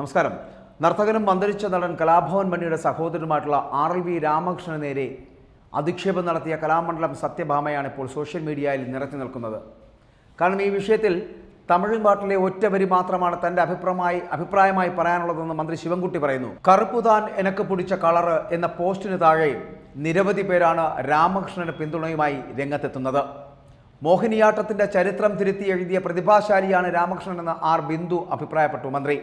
നമസ്കാരം. നർത്തകനും അന്തരിച്ച നടൻ കലാഭവൻ മണിയുടെ സഹോദരനുമായിട്ടുള്ള ആർ എൽ വി രാമകൃഷ്ണന് നേരെ അധിക്ഷേപം നടത്തിയ കലാമണ്ഡലം സത്യഭാമയാണ് ഇപ്പോൾ സോഷ്യൽ മീഡിയയിൽ നിറഞ്ഞു നിൽക്കുന്നത്. കാരണം ഈ വിഷയത്തിൽ തമിഴ് പാട്ടിലെ ഒറ്റ വരി മാത്രമാണ് തന്റെ അഭിപ്രായമായി അഭിപ്രായമായി പറയാനുള്ളതെന്ന് മന്ത്രി ശിവൻകുട്ടി പറയുന്നു. കറുപ്പുതാൻ എനക്ക് പിടിച്ച കളറ് എന്ന പോസ്റ്റിന് താഴെ നിരവധി പേരാണ് രാമകൃഷ്ണന് പിന്തുണയുമായി രംഗത്തെത്തുന്നത്. മോഹിനിയാട്ടത്തിന്റെ ചരിത്രം തിരുത്തി എഴുതിയ പ്രതിഭാശാലിയാണ് രാമകൃഷ്ണൻ എന്ന് ആർ ബിന്ദു അഭിപ്രായപ്പെട്ടു മന്ത്രി.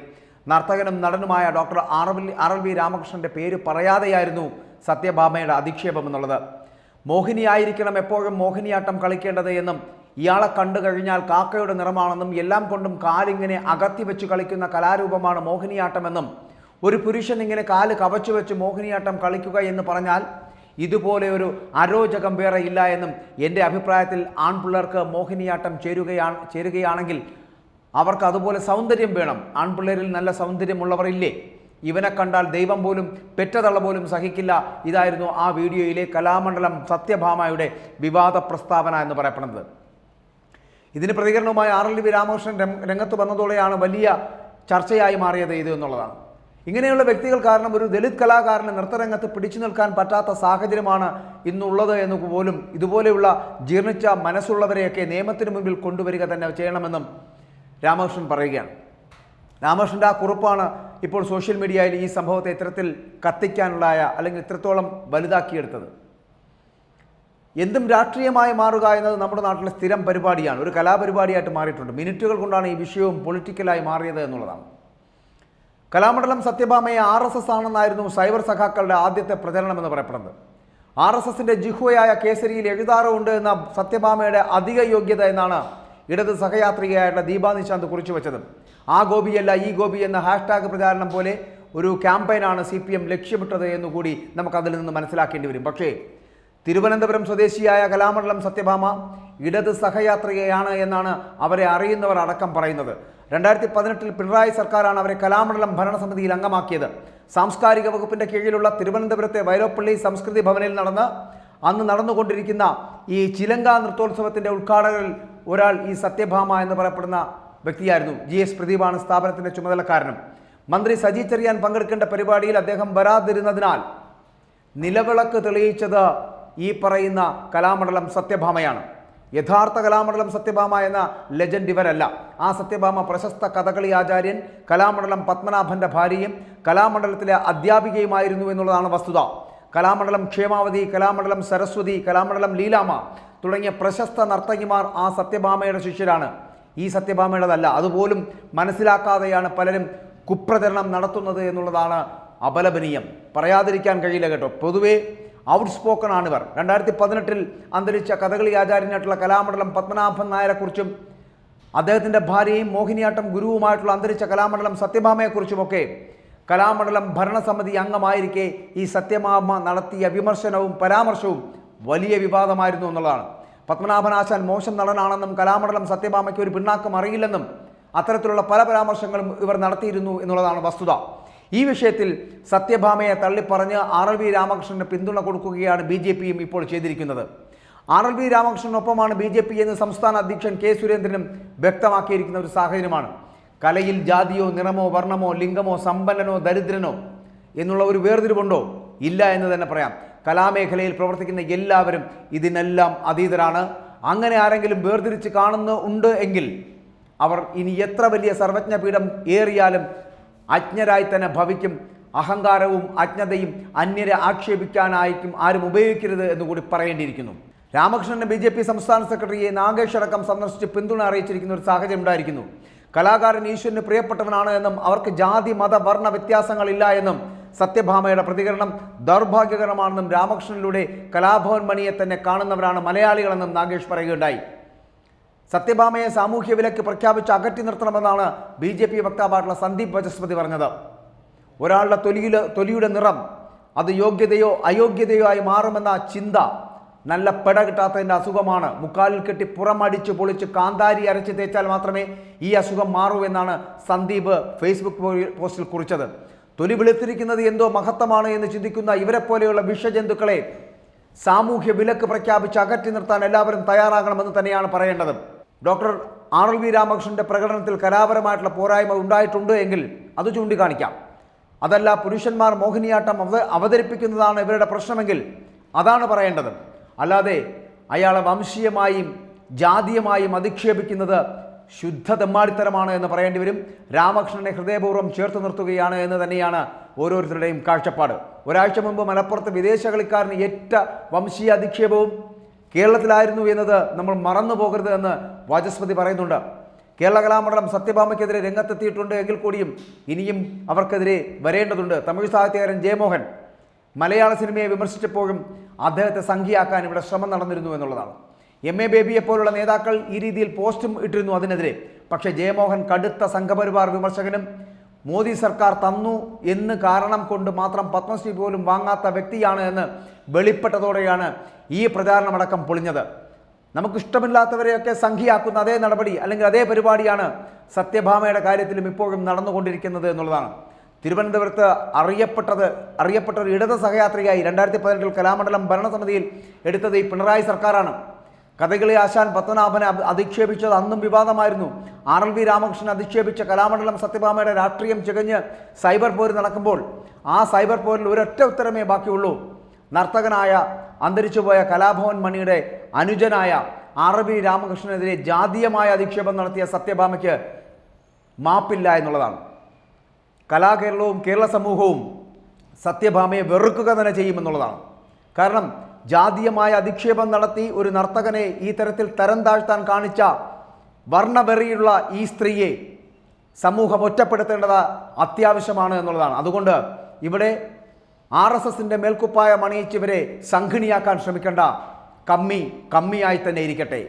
നർത്തകനും നടനുമായ doctor R R L V രാമകൃഷ്ണന്റെ പേര് പറയാതെയായിരുന്നു സത്യഭാമയുടെ അധിക്ഷേപം എന്നുള്ളത്. മോഹിനിയായിരിക്കണം എപ്പോഴും മോഹിനിയാട്ടം കളിക്കേണ്ടത് എന്നും ഇയാളെ കണ്ടു കഴിഞ്ഞാൽ കാക്കയുടെ നിറമാണെന്നും എല്ലാം കൊണ്ടും കാലിങ്ങനെ അകത്തി വെച്ച് കളിക്കുന്ന കലാരൂപമാണ് മോഹിനിയാട്ടമെന്നും ഒരു പുരുഷൻ ഇങ്ങനെ കാൽ കവച്ചു വെച്ച് മോഹിനിയാട്ടം കളിക്കുക എന്ന് പറഞ്ഞാൽ ഇതുപോലെ ഒരു അരോചകം വേറെ ഇല്ല എന്നും എന്റെ അഭിപ്രായത്തിൽ ആൺപിള്ളേർക്ക് മോഹിനിയാട്ടം ചേരുകയാണ് ചേരുകയാണെങ്കിൽ അവർക്ക് അതുപോലെ സൗന്ദര്യം വേണം. ആൺപിള്ളേരിൽ നല്ല സൗന്ദര്യമുള്ളവർ ഇല്ലേ ഇവനെ കണ്ടാൽ ദൈവം പോലും പെറ്റതള്ള പോലും സഹിക്കില്ല. ഇതായിരുന്നു ആ വീഡിയോയിലെ കലാമണ്ഡലം സത്യഭാമയുടെ വിവാദ പ്രസ്താവന എന്ന് പറയപ്പെടുന്നത്. ഇതിന് പ്രതികരണവുമായി ആർ എൽ വി രാമകൃഷ്ണൻ രംഗത്ത് വന്നതോടെയാണ് വലിയ ചർച്ചയായി മാറിയത് ഇത് എന്നുള്ളതാണ്. ഇങ്ങനെയുള്ള വ്യക്തികൾ കാരണം ഒരു ദലിത് കലാകാരന് നൃത്തരംഗത്ത് പിടിച്ചു നിൽക്കാൻ പറ്റാത്ത സാഹചര്യമാണ് ഇന്നുള്ളത് എന്ന് പോലും ഇതുപോലെയുള്ള ജീർണിച്ച മനസ്സുള്ളവരെയൊക്കെ നിയമത്തിന് മുമ്പിൽ കൊണ്ടുവരിക തന്നെ ചെയ്യണമെന്നും രാമകൃഷ്ണൻ പറയുകയാണ്. രാമകൃഷ്ണന്റെ ആ കുറിപ്പാണ് ഇപ്പോൾ സോഷ്യൽ മീഡിയയിൽ ഈ സംഭവത്തെ ഇത്തരത്തിൽ കത്തിക്കാനുള്ളായ അല്ലെങ്കിൽ ഇത്രത്തോളം വലുതാക്കിയെടുത്തത്. എന്തും രാഷ്ട്രീയമായി മാറുക എന്നത് നമ്മുടെ നാട്ടിലെ സ്ഥിരം പരിപാടിയാണ്. ഒരു കലാപരിപാടിയായിട്ട് മാറിയിട്ടുണ്ട്. മിനിറ്റുകൾ കൊണ്ടാണ് ഈ വിഷയവും പൊളിറ്റിക്കലായി മാറിയത് എന്നുള്ളതാണ്. കലാമണ്ഡലം സത്യഭാമയെ ആർ എസ് എസ് ആണെന്നായിരുന്നു സൈബർ സഖാക്കളുടെ ആദ്യത്തെ പ്രചരണം എന്ന് പറയപ്പെടുന്നത്. ആർ എസ് എസിന്റെ ജിഹുവയായ കേസരിയിൽ എഴുതാറുണ്ട് എന്ന സത്യഭാമയുടെ അധിക യോഗ്യത എന്നാണ് ഇടത് സഹയാത്രികയായിട്ടുള്ള ദീപാ നിശാന്ത് കുറിച്ചു വെച്ചത്. ആ ഗോപിയല്ല ഈ ഗോപി എന്ന ഹാഷ്ടാഗ് പ്രചാരണം പോലെ ഒരു ക്യാമ്പയിനാണ് സി പി എം ലക്ഷ്യമിട്ടത് എന്നുകൂടി നമുക്കതിൽ നിന്ന് മനസ്സിലാക്കേണ്ടി വരും. പക്ഷേ തിരുവനന്തപുരം സ്വദേശിയായ കലാമണ്ഡലം സത്യഭാമ ഇടത് സഹയാത്രികയാണ് എന്നാണ് അവരെ അറിയുന്നവർ അടക്കം പറയുന്നത്. രണ്ടായിരത്തി പതിനെട്ടിൽ പിണറായി സർക്കാരാണ് അവരെ കലാമണ്ഡലം ഭരണസമിതിയിൽ അംഗമാക്കിയത്. സാംസ്കാരിക വകുപ്പിന്റെ കീഴിലുള്ള തിരുവനന്തപുരത്തെ വൈലോപ്പള്ളി സംസ്കൃതി ഭവനിൽ നടന്ന് അന്ന് നടന്നുകൊണ്ടിരിക്കുന്ന ഈ ചിലങ്ക നൃത്തോത്സവത്തിന്റെ ഉദ്ഘാടകരിൽ ഒരാൾ ഈ സത്യഭാമ എന്ന് പറയപ്പെടുന്ന വ്യക്തിയായിരുന്നു. ജി എസ് പ്രദീപാണ് സ്ഥാപനത്തിന്റെ ചുമതലക്കാരനും. മന്ത്രി സജി ചെറിയാൻ പങ്കെടുക്കേണ്ട പരിപാടിയിൽ അദ്ദേഹം വരാതിരുന്നതിനാൽ നിലവിളക്ക് തെളിയിച്ചത് ഈ പറയുന്ന കലാമണ്ഡലം സത്യഭാമയാണ്. യഥാർത്ഥ കലാമണ്ഡലം സത്യഭാമ എന്ന ലെജൻഡ് ഇവരല്ല. ആ സത്യഭാമ പ്രശസ്ത കഥകളി ആചാര്യൻ കലാമണ്ഡലം പത്മനാഭന്റെ ഭാര്യയും കലാമണ്ഡലത്തിലെ അധ്യാപികയുമായിരുന്നു എന്നുള്ളതാണ് വസ്തുത. കലാമണ്ഡലം ക്ഷേമാവതി കലാമണ്ഡലം സരസ്വതി കലാമണ്ഡലം ലീലാമ തുടങ്ങിയ പ്രശസ്ത നർത്തകിമാർ ആ സത്യഭാമയുടെ ശിഷ്യരാണ്. ഈ സത്യഭാമയുടേതല്ല അതുപോലും മനസ്സിലാക്കാതെയാണ് പലരും കുപ്രചരണം നടത്തുന്നത് എന്നുള്ളതാണ് അപലപനീയം. പറയാതിരിക്കാൻ കഴിയില്ല കേട്ടോ. പൊതുവേ ഔട്ട് സ്പോക്കൺ ആണിവർ. രണ്ടായിരത്തി പതിനെട്ടിൽ അന്തരിച്ച കഥകളി ആചാര്യനായിട്ടുള്ള കലാമണ്ഡലം പത്മനാഭൻ നായരെക്കുറിച്ചും അദ്ദേഹത്തിന്റെ ഭാര്യയും മോഹിനിയാട്ടം ഗുരുവുമായിട്ടുള്ള അന്തരിച്ച കലാമണ്ഡലം സത്യഭാമയെക്കുറിച്ചുമൊക്കെ കലാമണ്ഡലം ഭരണസമിതി അംഗമായിരിക്കെ ഈ സത്യഭാമ നടത്തിയ വിമർശനവും പരാമർശവും വലിയ വിവാദമായിരുന്നു എന്നുള്ളതാണ്. പത്മനാഭനാശാൻ മോശം നടനാണെന്നും കലാമണ്ഡലം സത്യഭാമയ്ക്ക് ഒരു പിണ്ണാക്കം അറിയില്ലെന്നും അത്തരത്തിലുള്ള പല പരാമർശങ്ങളും ഇവർ നടത്തിയിരുന്നു എന്നുള്ളതാണ് വസ്തുത. ഈ വിഷയത്തിൽ സത്യഭാമയെ തള്ളിപ്പറഞ്ഞ് ആർ എൽ വി രാമകൃഷ്ണന് പിന്തുണ കൊടുക്കുകയാണ് ബി ജെ പിയും ഇപ്പോൾ ചെയ്തിരിക്കുന്നത്. ആർ എൽ വി രാമകൃഷ്ണനൊപ്പമാണ് ബി ജെ പി എന്ന് സംസ്ഥാന അധ്യക്ഷൻ കെ സുരേന്ദ്രനും വ്യക്തമാക്കിയിരിക്കുന്ന ഒരു സാഹചര്യമാണ്. കലയിൽ ജാതിയോ നിറമോ വർണമോ ലിംഗമോ സമ്പന്നനോ ദരിദ്രനോ എന്നുള്ള ഒരു വേർതിരിവുണ്ടോ? ഇല്ല എന്ന് തന്നെ പറയാം. കലാമേഖലയിൽ പ്രവർത്തിക്കുന്ന എല്ലാവരും ഇതിനെല്ലാം അതീതരാണ്. അങ്ങനെ ആരെങ്കിലും വേർതിരിച്ച് കാണുന്ന ഉണ്ട് എങ്കിൽ അവർ ഇനി എത്ര വലിയ സർവജ്ഞപീഠം ഏറിയാലും അജ്ഞരായി തന്നെ ഭവിക്കും. അഹങ്കാരവും അജ്ഞതയും അന്യരെ ആക്ഷേപിക്കാനായിരിക്കും ആരും ഉപയോഗിക്കരുത് എന്നുകൂടി പറയേണ്ടിയിരിക്കുന്നു. രാമകൃഷ്ണന്റെ ബി ജെ പി സംസ്ഥാന സെക്രട്ടറിയെ നാഗേഷ് അടക്കം സന്ദർശിച്ച് പിന്തുണ അറിയിച്ചിരിക്കുന്ന ഒരു സാഹചര്യം ഉണ്ടായിരിക്കുന്നു. കലാകാരൻ ഈശ്വരന് പ്രിയപ്പെട്ടവനാണ് എന്നും അവർക്ക് ജാതി മത വർണ വ്യത്യാസങ്ങളില്ല എന്നും സത്യഭാമയുടെ പ്രതികരണം ദൗർഭാഗ്യകരമാണെന്നും രാമകൃഷ്ണനിലൂടെ കലാഭവൻ മണിയെ തന്നെ കാണുന്നവരാണ് മലയാളികളെന്നും നാഗേഷ് പറയുകയുണ്ടായി. സത്യഭാമയെ സാമൂഹ്യ വിലക്ക് പ്രഖ്യാപിച്ച് അകറ്റി നിർത്തണമെന്നാണ് ബി ജെ പി വക്താവായിട്ടുള്ള സന്ദീപ് ബജസ്പതി പറഞ്ഞത്. ഒരാളുടെ തൊലിയിലെ തൊലിയുടെ നിറം അത് യോഗ്യതയോ അയോഗ്യതയോ ആയി മാറുമെന്ന ചിന്ത നല്ല പെട കിട്ടാത്തതിന്റെ അസുഖമാണ്. മുക്കാലിൽ കെട്ടി പുറമടിച്ച് പൊളിച്ച് കാന്താരി അരച്ച് തേച്ചാൽ മാത്രമേ ഈ അസുഖം മാറൂ എന്നാണ് സന്ദീപ് ഫേസ്ബുക്ക് പോസ്റ്റിൽ കുറിച്ചത്. തൊലി വെളുത്തിരിക്കുന്നത് എന്തോ മഹത്വമാണ് എന്ന് ചിന്തിക്കുന്ന ഇവരെ പോലെയുള്ള വിഷജന്തുക്കളെ സാമൂഹ്യ വിലക്ക് പ്രഖ്യാപിച്ച് അകറ്റി നിർത്താൻ എല്ലാവരും തയ്യാറാകണമെന്ന് തന്നെയാണ് പറയേണ്ടത്. ഡോക്ടർ ആർ എൽ വി രാമകൃഷ്ണന്റെ പ്രകടനത്തിൽ കലാപരമായിട്ടുള്ള പോരായ്മ ഉണ്ടായിട്ടുണ്ട് എങ്കിൽ അത് ചൂണ്ടിക്കാണിക്കാം. അതല്ല പുരുഷന്മാർ മോഹിനിയാട്ടം അവ അവതരിപ്പിക്കുന്നതാണ് ഇവരുടെ പ്രശ്നമെങ്കിൽ അതാണ് പറയേണ്ടത്. അല്ലാതെ അയാളെ വംശീയമായും ജാതീയമായും അധിക്ഷേപിക്കുന്നത് ശുദ്ധ തെമ്മാടിത്തരമാണ് എന്ന് പറയേണ്ടി വരും. രാമകൃഷ്ണനെ ഹൃദയപൂർവം ചേർത്ത് നിർത്തുകയാണ് എന്ന് തന്നെയാണ് ഓരോരുത്തരുടെയും കാഴ്ചപ്പാട്. ഒരാഴ്ച മുമ്പ് മലപ്പുറത്ത് വിദേശ കളിക്കാരന് ഏറ്റ വംശീയ അധിക്ഷേപവും കേരളത്തിലായിരുന്നു എന്നത് നമ്മൾ മറന്നു പോകരുത് എന്ന് വാചസ്പതി പറയുന്നുണ്ട്. കേരള കലാമണ്ഡലം സത്യഭാമയ്ക്കെതിരെ രംഗത്തെത്തിയിട്ടുണ്ട് എങ്കിൽ കൂടിയും ഇനിയും അവർക്കെതിരെ വരേണ്ടതുണ്ട്. തമിഴ് സാഹിത്യകാരൻ ജയമോഹൻ മലയാള സിനിമയെ വിമർശിച്ചപ്പോഴും അദ്ദേഹത്തെ സംഖ്യയാക്കാൻ ഇവിടെ ശ്രമം നടന്നിരുന്നു എന്നുള്ളതാണ്. എം എ ബേബിയെ പോലുള്ള നേതാക്കൾ ഈ രീതിയിൽ പോസ്റ്റും ഇട്ടിരുന്നു അതിനെതിരെ. പക്ഷേ ജയമോഹൻ കടുത്ത സംഘപരിവാർ വിമർശകനും മോദി സർക്കാർ തന്നു എന്ന് കാരണം കൊണ്ട് മാത്രം പത്മശ്രീ പോലും വാങ്ങാത്ത വ്യക്തിയാണ് എന്ന് വെളിപ്പെട്ടതോടെയാണ് ഈ പ്രചാരണമടക്കം പൊളിഞ്ഞത്. നമുക്കിഷ്ടമില്ലാത്തവരെയൊക്കെ സംഖ്യയാക്കുന്ന അതേ നടപടി അല്ലെങ്കിൽ അതേ പരിപാടിയാണ് സത്യഭാമയുടെ കാര്യത്തിലും ഇപ്പോഴും നടന്നുകൊണ്ടിരിക്കുന്നത് എന്നുള്ളതാണ്. തിരുവനന്തപുരത്ത് അറിയപ്പെട്ടത് അറിയപ്പെട്ട ഒരു ഇടത് സഹയാത്രികയായി രണ്ടായിരത്തി പതിനെട്ടിൽ കലാമണ്ഡലം ഭരണസമിതിയിൽ എടുത്തത് ഈ പിണറായി സർക്കാരാണ്. കഥകളി ആശാൻ പത്മനാഭനെ അധ- അധിക്ഷേപിച്ചത് അന്നും വിവാദമായിരുന്നു. ആർ എൽ വി രാമകൃഷ്ണൻ അധിക്ഷേപിച്ച കലാമണ്ഡലം സത്യഭാമയുടെ രാഷ്ട്രീയം ചികഞ്ഞ് സൈബർ പോര് നടക്കുമ്പോൾ ആ സൈബർ പോരിൽ ഒരൊറ്റ ഉത്തരമേ ബാക്കിയുള്ളൂ. നർത്തകനായ അന്തരിച്ചുപോയ കലാഭവൻ മണിയുടെ അനുജനായ ആർ വി രാമകൃഷ്ണനെതിരെ ജാതീയമായ അധിക്ഷേപം നടത്തിയ സത്യഭാമയ്ക്ക് മാപ്പില്ല എന്നുള്ളതാണ്. കലാകേരളവും കേരള സമൂഹവും സത്യഭാമയെ വെറുക്കുക തന്നെ ചെയ്യുമെന്നുള്ളതാണ് കാരണം ജാതീയമായ അധിക്ഷേപം നടത്തി ഒരു നർത്തകനെ ഈ തരത്തിൽ തരം താഴ്ത്താൻ കാണിച്ച വർണവെറിയുള്ള ഈ സ്ത്രീയെ സമൂഹം ഒറ്റപ്പെടുത്തേണ്ടത് അത്യാവശ്യമാണ് എന്നുള്ളതാണ്. അതുകൊണ്ട് ഇവിടെ ആർ എസ് എസിന്റെ മേൽക്കുപ്പായ അണിയിച്ചവരെ സംഘിണിയാക്കാൻ ശ്രമിക്കേണ്ട കമ്മി കമ്മിയായി തന്നെ ഇരിക്കട്ടെ.